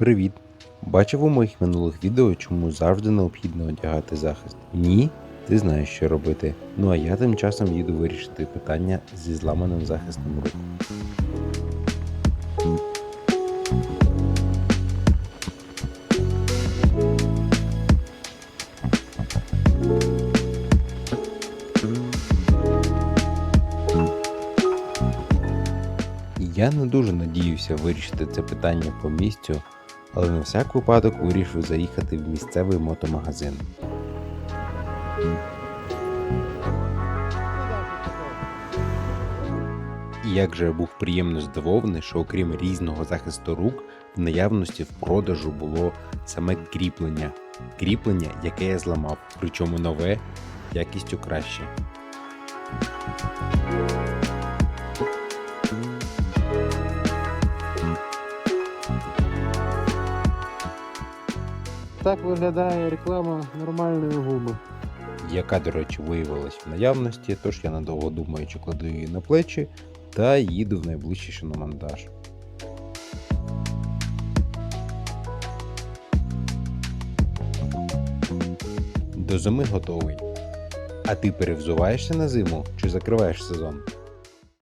Привіт! Бачив у моїх минулих відео, чому завжди необхідно одягати захист. Ні? Ти знаєш, що робити. Ну а я тим часом їду вирішити питання зі зламаним захистом рук. Я не дуже надіюся вирішити це питання по місцю, але на всяк випадок вирішив заїхати в місцевий мотомагазин. І як же я був приємно здивований, що окрім різного захисту рук, в наявності в продажу було саме кріплення. Кріплення, яке я зламав, причому нове, якістю краще. Так виглядає реклама нормальної гуми. яка, до речі, виявилась в наявності, тож я недовго думаючи кладу її на плечі та їду в найближчий шиномонтаж. До зими готовий. А ти перевзуваєшся на зиму чи закриваєш сезон?